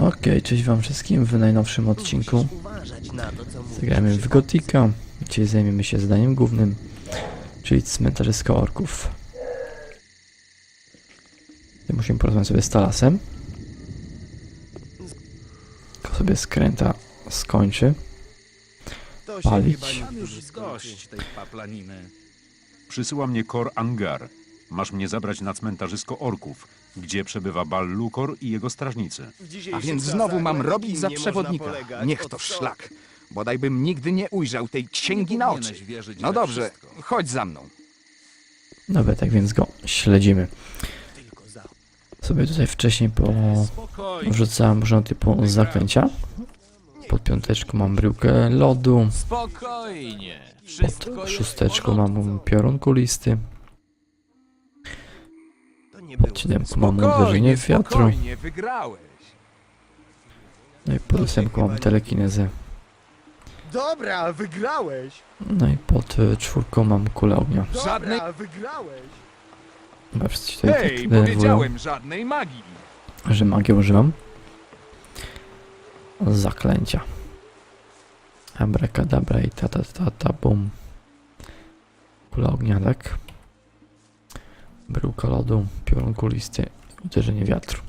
Okej, cześć wam wszystkim w najnowszym odcinku. To. Zagramy w Gotika, gdzie zajmiemy się zadaniem głównym, czyli cmentarzysko orków. Musimy porozmawiać sobie z Talasem. Tylko sobie skręta skończy. To palić. Przysyła mnie Kor Angar. Masz mnie zabrać na cmentarzysko orków, gdzie przebywa Bal Lukor i jego strażnicy. A więc znowu mam robić za przewodnika. Niech to szlak. Bodajbym nigdy nie ujrzał tej księgi na oczy. No dobrze, chodź za mną. Dobra, tak więc go śledzimy. Sobie tutaj wcześniej po... Wrzucałem różnego typu zaklęcia. Pod piąteczką mam bryłkę lodu. spokojnie. Pod szósteczką mam piorun kulisty. Nie Pod było siódemką mam uderzenie wiatru. spokojnie, wygrałeś. No i pod ósemką mam telekinezę. Dobra, wygrałeś! No i pod y, czwórką mam kulę ognia. Dobra, Żadnej- wygrałeś! Chyba wszyscy się tutaj tak Hej, denerwują, powiedziałem żadnej magii. że magię używam. Zaklęcia. Abracadabra i ta ta ta ta bum. Kula ognia, tak? Bryłka lodu, piorun kulisty, uderzenie wiatru.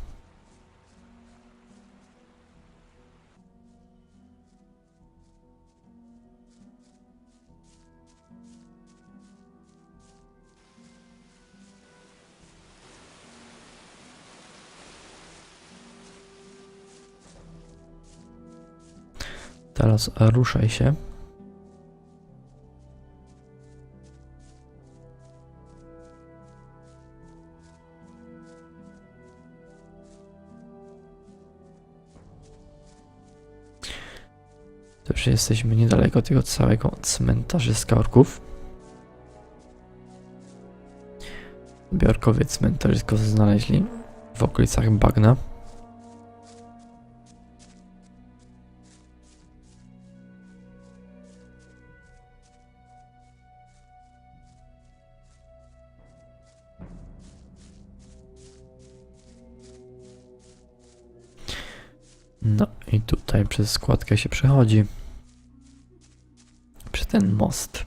Teraz ruszaj się. To już jesteśmy niedaleko tego całego cmentarzyska orków. Biorkowie cmentarzysko znaleźli w okolicach bagna. No i tutaj przez składkę się przechodzi. Ten most.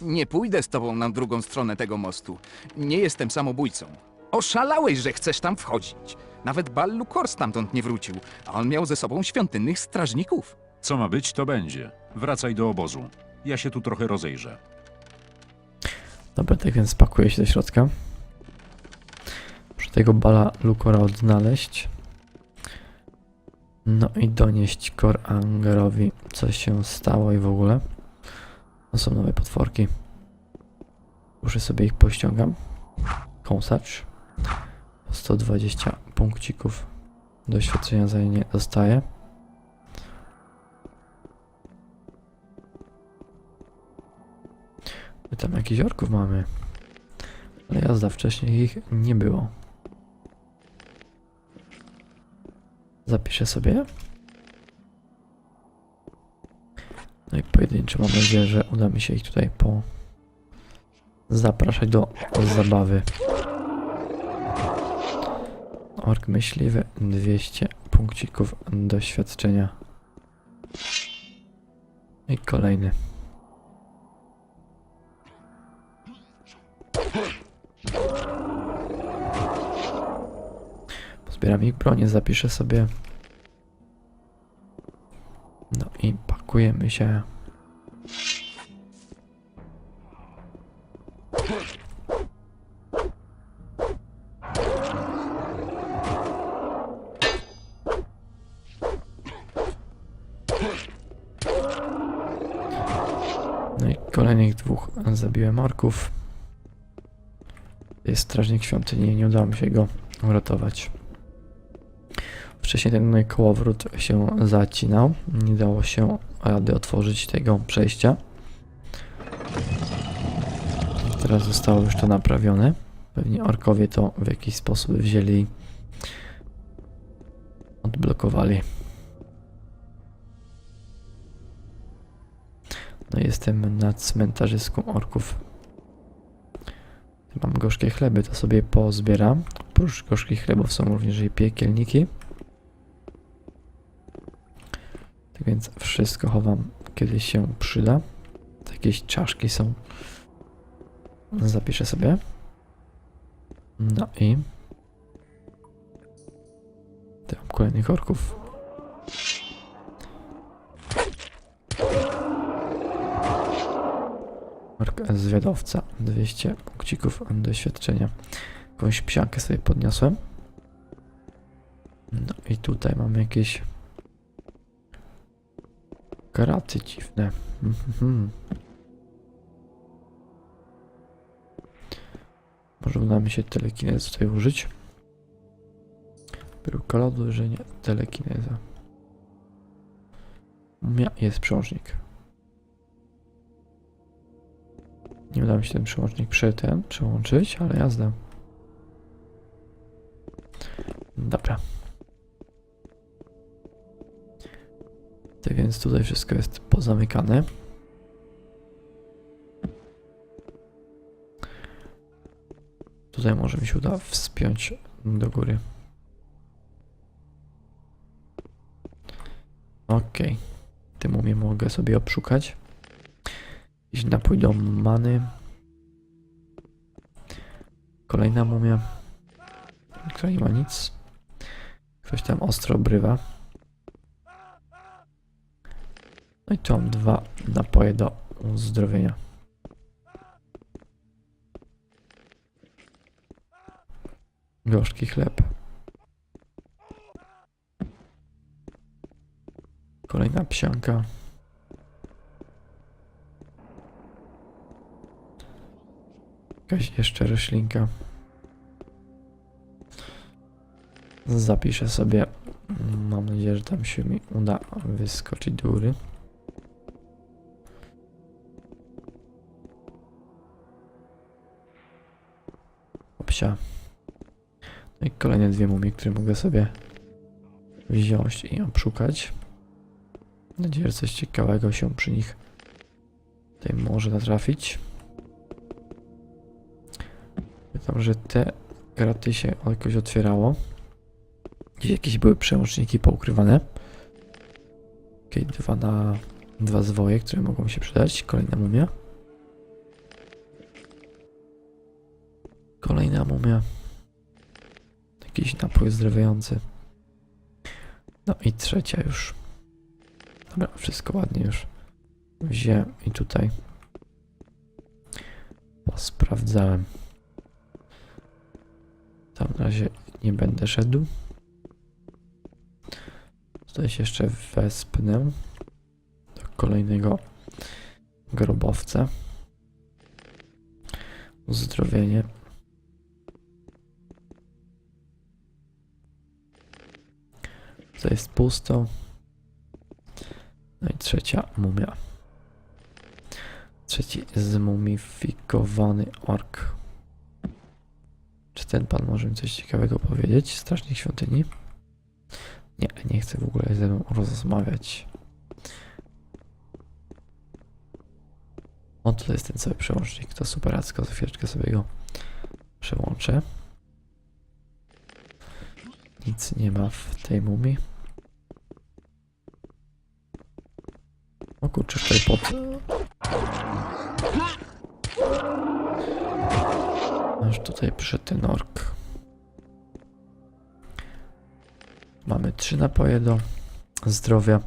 Nie pójdę z tobą na drugą stronę tego mostu. Nie jestem samobójcą. Oszalałeś, że chcesz tam wchodzić. Nawet Ballukor stamtąd nie wrócił, a on miał ze sobą świątynnych strażników. Co ma być, to będzie. Wracaj do obozu. Ja się tu trochę rozejrzę. Dobra, tak więc pakuję się do środka. Muszę tego bala Lukora odnaleźć. No i donieść Kor Angerowi, co się stało i w ogóle. To są nowe potworki. Muszę sobie ich pościągam. Kąsacz. 120 punkcików doświadczenia za nie dostaję. My tam jakichś orków mamy. Ale jazda, wcześniej ich nie było. Zapiszę sobie. No i pojedynczo mam nadzieję, że uda mi się ich tutaj po zapraszać do zabawy. Ork myśliwy 200 punkcików doświadczenia. I kolejny. Pozbieram ich bronię, zapiszę sobie. No i pakujemy się. No i kolejnych dwóch zabiłem orków. Jest strażnik świątyni, nie udało mi się go uratować. Wcześniej ten kołowrót się zacinał. Nie dało się rady otworzyć tego przejścia. Teraz zostało już to naprawione. Pewnie orkowie to w jakiś sposób wzięli. Odblokowali. No jestem na cmentarzysku orków. Mam gorzkie chleby, to sobie pozbieram. Oprócz gorzkich chlebów są również i piekielniki. Tak więc wszystko chowam, kiedy się przyda. Jakieś czaszki są. Zapiszę sobie. No i... Tu mam kolejnych orków. Ork zwiadowca. 200 punkcików doświadczenia. Jakąś psiankę sobie podniosłem. No i tutaj mamy jakieś karaty dziwne. Mhm. Może uda mi się telekinez tutaj użyć. Bryłka lodu, że nie telekineza. Mia jest przełącznik. Nie uda mi się ten przełącznik prze ten przełączyć, ale jazda. Dobra. Tutaj wszystko jest pozamykane. Tutaj może mi się uda wspiąć do góry. Okej. Tym umie mogę sobie obszukać. Jakiś napój many. Kolejna mumia. Która nie ma nic. Ktoś tam ostro obrywa. No i tu mam dwa napoje do uzdrowienia. Gorzki chleb. Kolejna psianka. Jakaś jeszcze roślinka. Zapiszę sobie. Mam nadzieję, że tam się mi uda wyskoczyć do góry. Opsia. No i kolejne dwie mumie, które mogę sobie wziąć i obszukać. Mam nadzieję, że coś ciekawego się przy nich tutaj może natrafić. Pamiętam, że te kraty się jakoś otwierało. Gdzieś jakieś były przełączniki poukrywane. Okej, dwa na... Dwa zwoje, które mogą się przydać. Kolejna mumia. Mumia. Jakiś napój zdrowiejący. No i trzecia już. Dobra, wszystko ładnie już wziąłem i tutaj sprawdzałem. Tam na razie nie będę szedł. Tutaj się jeszcze wespnę do kolejnego grobowca. Uzdrowienie. To jest pusto. No i trzecia mumia. Trzeci zmumifikowany ork. Czy ten pan może mi coś ciekawego powiedzieć? Strażnik świątyni? Nie, nie chcę w ogóle ze mną rozmawiać. O, tutaj jest ten cały przełącznik. To superacko. Za chwileczkę sobie go przełączę. Nic nie ma w tej mumii. Kurczę, pod... Aż tutaj przyszedł ten ork. Mamy trzy napoje do zdrowia.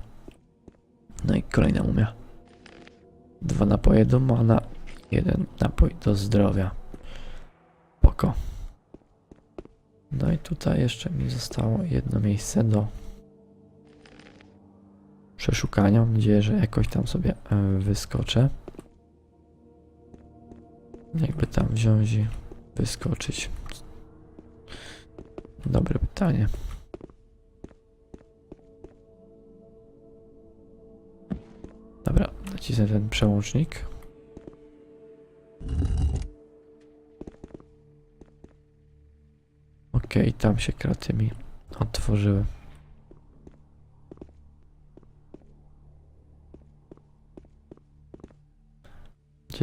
No i kolejna mumia. Dwa napoje do mana, jeden napój do zdrowia. Poko. No i tutaj jeszcze mi zostało jedno miejsce do przeszukania. Mam nadzieję, że jakoś tam sobie e, wyskoczę. Jakby tam wziąć i wyskoczyć. Dobre pytanie. Dobra, nacisnę ten przełącznik. Okej, tam się kraty mi otworzyły.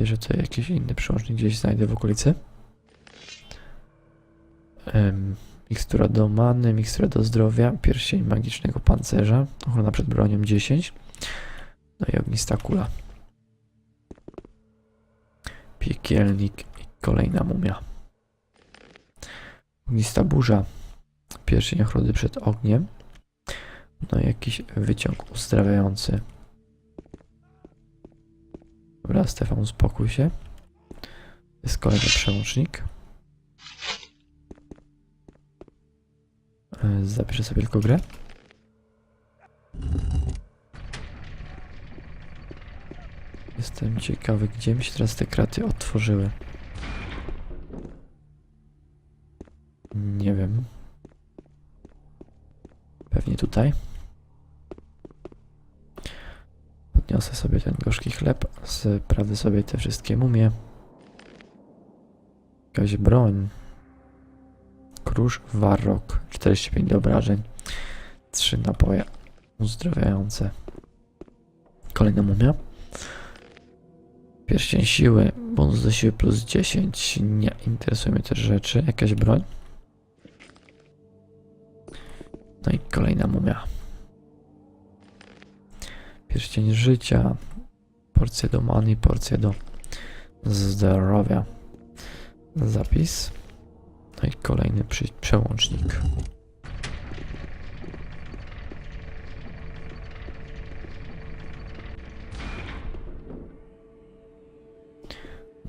Nadzieję, że tutaj jakiś inny przełącznik gdzieś znajdę w okolicy. Em, mikstura do many, mikstura do zdrowia, pierścień magicznego pancerza, ochrona przed bronią 10, no i ognista kula. Piekielnik i kolejna mumia. Ognista burza, pierścień ochrony przed ogniem, no i jakiś wyciąg uzdrawiający. Dobra, Stefan, uspokój się. Jest kolejny przełącznik. E, Zapiszę sobie tylko grę. Jestem ciekawy, gdzie mi się teraz te kraty otworzyły. Nie wiem. Pewnie tutaj. Podniosę sobie ten gorzki chleb, sprawdzę sobie te wszystkie mumie. Jakaś broń. Krusz Warrok. 45 do obrażeń. 3 napoje uzdrawiające. Kolejna mumia. Pierścień siły. Bonus do siły plus 10. Nie interesują mnie te rzeczy. Jakaś broń. No i kolejna mumia. Pierścień życia. Porcja do many, porcja do zdrowia. Zapis. No i kolejny przełącznik.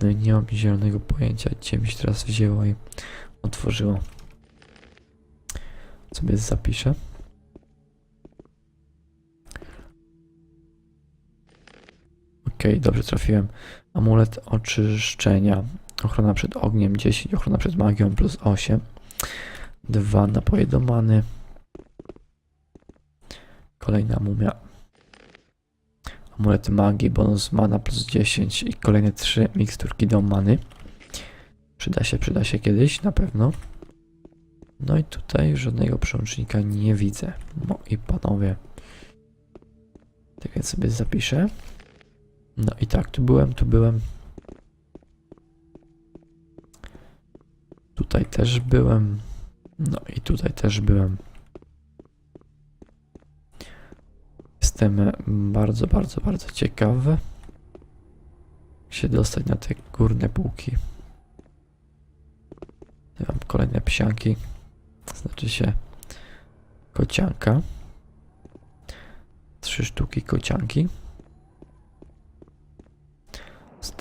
No i nie mam zielonego pojęcia, gdzie mi się teraz wzięło i otworzyło. Sobie zapiszę. Dobrze trafiłem. Amulet oczyszczenia. Ochrona przed ogniem 10, ochrona przed magią plus 8. Dwa napoje do many. Kolejna mumia. Amulet magii, bonus mana plus 10 i kolejne 3 miksturki do many. Przyda się, przyda się kiedyś, na pewno. No i tutaj żadnego przełącznika nie widzę. No i panowie. Tak więc sobie zapiszę. No i tak, tu byłem, tu byłem. Tutaj też byłem. No i tutaj też byłem. Jestem bardzo, bardzo, bardzo ciekawy. się dostać na te górne półki. Ja mam kolejne psianki. Znaczy się kocianka. Trzy sztuki kocianki.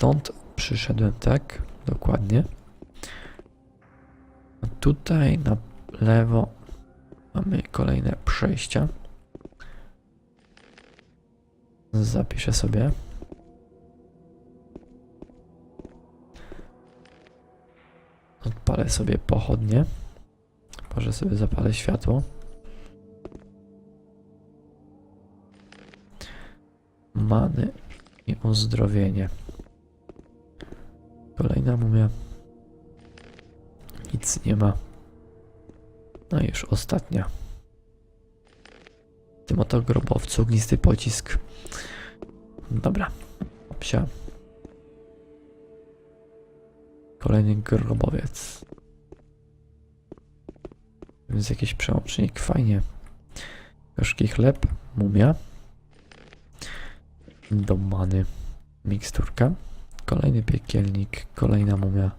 Stąd przyszedłem tak, dokładnie. A tutaj na lewo mamy kolejne przejścia. Zapiszę sobie. Odpalę sobie pochodnie. Może sobie zapalę światło. Many i uzdrowienie. Kolejna mumia. Nic nie ma. No i już ostatnia. W tym oto grobowcu ognisty pocisk. Dobra. Psia. Kolejny grobowiec. Więc jakiś przełącznik. Fajnie. Gorzki chleb. Mumia. Do many. Miksturka. Kolejny piekielnik. Kolejna mumia.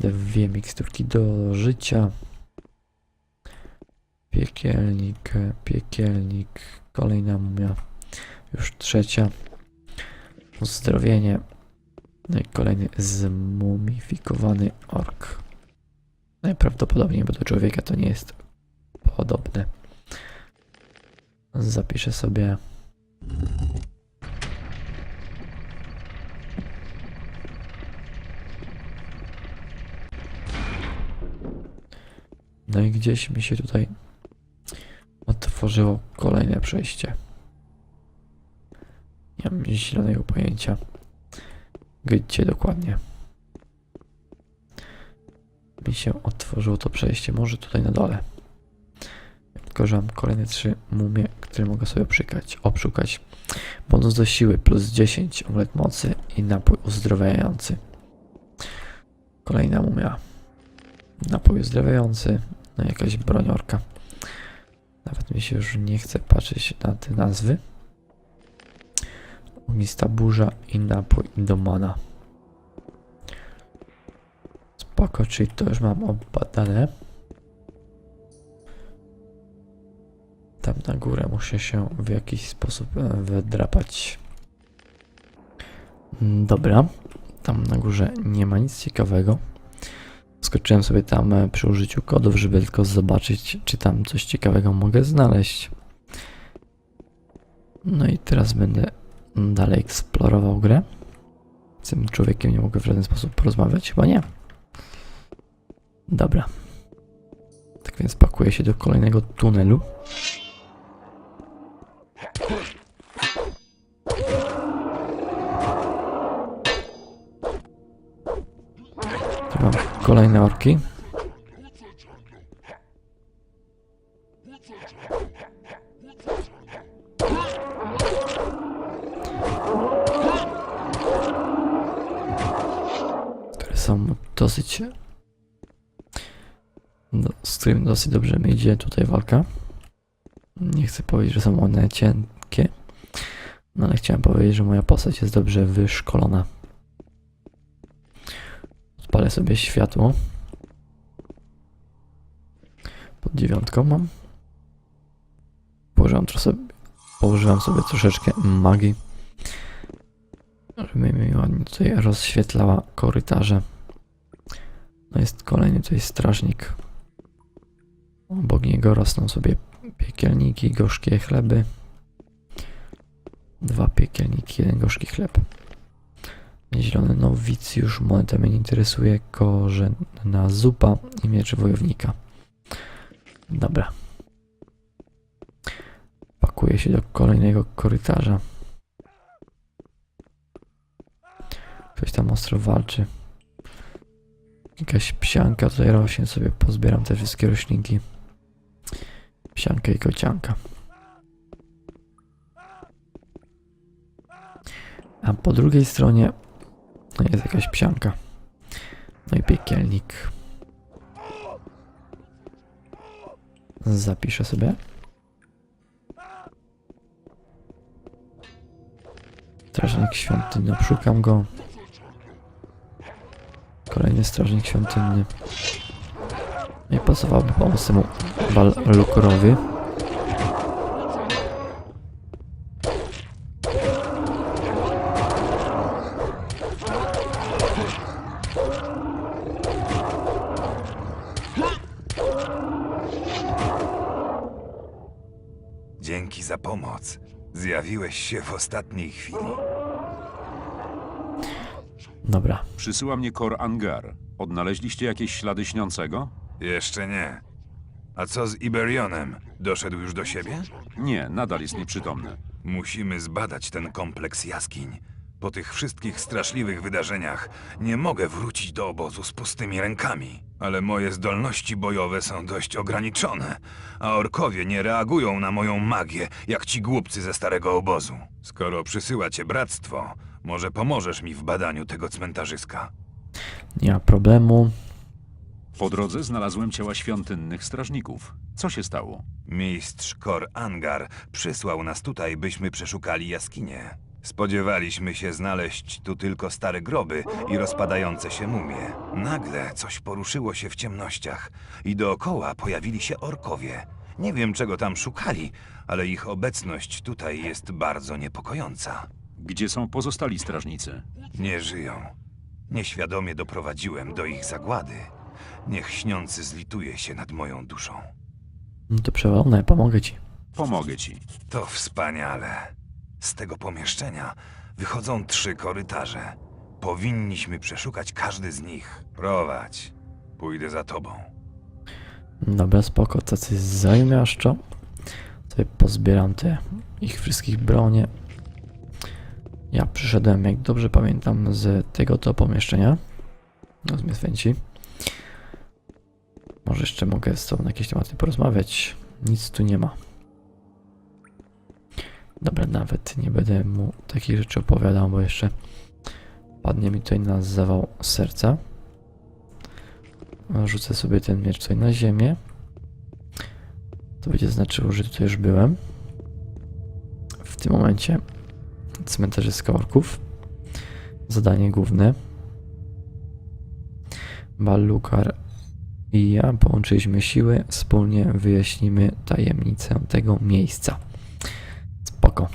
Dwie miksturki do życia. Piekielnik, piekielnik, kolejna mumia, już trzecia. Uzdrowienie. No i kolejny zmumifikowany ork. Najprawdopodobniej, bo do człowieka to nie jest podobne. Zapiszę sobie. No i gdzieś mi się tutaj otworzyło kolejne przejście. Nie mam zielonego pojęcia. Gdzie dokładnie. Mi się otworzyło to przejście. Może tutaj na dole. Tylko, że mam kolejne trzy mumie, które mogę sobie przykać, obszukać. Bonus do siły plus 10, amulet mocy i napój uzdrowiający. Kolejna mumia. Napój zdrowiejący, no jakaś broniorka. Nawet mi się już nie chce patrzeć na te nazwy. Ognista burza i napój Indomana. Spoko, czyli to już mam obadane. Tam na górę muszę się w jakiś sposób e, wydrapać. Mm, Dobra, tam na górze nie ma nic ciekawego. Skoczyłem sobie tam e, przy użyciu kodów, żeby tylko zobaczyć, czy tam coś ciekawego mogę znaleźć. No i teraz będę dalej eksplorował grę. Z tym człowiekiem nie mogę w żaden sposób porozmawiać, chyba nie. Dobra. Tak więc pakuję się do kolejnego tunelu. Mam kolejne orki. Które są dosyć... No, z którym dosyć dobrze mi idzie tutaj walka. Nie chcę powiedzieć, że są one cienkie. No ale chciałem powiedzieć, że moja postać jest dobrze wyszkolona. Odpalę sobie światło. Pod dziewiątką mam. Położyłam, sobie, położyłam sobie troszeczkę magii. Żeby mi ładnie tutaj rozświetlała korytarze. No jest kolejny tutaj strażnik. Obok niego rosną sobie piekielniki, gorzkie chleby. Dwa piekielniki, jeden gorzki chleb. Zielony nowicjusz, moneta mnie nie interesuje, korzenna zupa i miecz wojownika. Dobra. Pakuję się do kolejnego korytarza. Ktoś tam ostro walczy. Jakaś psianka tutaj rośnie, sobie pozbieram te wszystkie roślinki. Psianka i kocianka. A po drugiej stronie no jest jakaś psianka. No i piekielnik. Zapiszę sobie. Strażnik świątynny, szukam go. Kolejny strażnik świątynny. No i pasowałby pomóc temu Ballukurowi. Zjawiłeś się w ostatniej chwili. Dobra, Przysyła mnie Kor Angar. Odnaleźliście jakieś ślady śniącego? Jeszcze nie. A co z Iberionem? Doszedł już do siebie? Nie, nadal jest nieprzytomny. Musimy zbadać ten kompleks jaskiń. Po tych wszystkich straszliwych wydarzeniach nie mogę wrócić do obozu z pustymi rękami. Ale moje zdolności bojowe są dość ograniczone, a orkowie nie reagują na moją magię, jak ci głupcy ze starego obozu. Skoro przysyła cię bractwo, może pomożesz mi w badaniu tego cmentarzyska. nie ma problemu. Po drodze znalazłem ciała świątynnych strażników. Co się stało? Mistrz Kor Angar przysłał nas tutaj, byśmy przeszukali jaskinie. Spodziewaliśmy się znaleźć tu tylko stare groby i rozpadające się mumie. Nagle coś poruszyło się w ciemnościach i dookoła pojawili się orkowie. Nie wiem, czego tam szukali, ale ich obecność tutaj jest bardzo niepokojąca. Gdzie są pozostali strażnicy? Nie żyją. Nieświadomie doprowadziłem do ich zagłady. Niech śniący zlituje się nad moją duszą. No to przewalone, pomogę ci. Pomogę ci. To wspaniale. Z tego pomieszczenia wychodzą trzy korytarze. Powinniśmy przeszukać każdy z nich. Prowadź. Pójdę za tobą. Dobra, spoko, tacy zajmiaszczo. Sobie pozbieram te ich wszystkich bronie. Ja przyszedłem, jak dobrze pamiętam, z tego to pomieszczenia. No, z Mieswęci. Może jeszcze mogę z tobą na jakieś tematy porozmawiać. Nic tu nie ma. Dobra, nawet nie będę mu takich rzeczy opowiadał, bo jeszcze padnie mi tutaj na zawał serca. Rzucę sobie ten miecz tutaj na ziemię. To będzie znaczyło, że tutaj już byłem. W tym momencie cmentarzyska orków. Zadanie główne. Balukar i ja połączyliśmy siły, wspólnie wyjaśnimy tajemnicę tego miejsca. Spoko.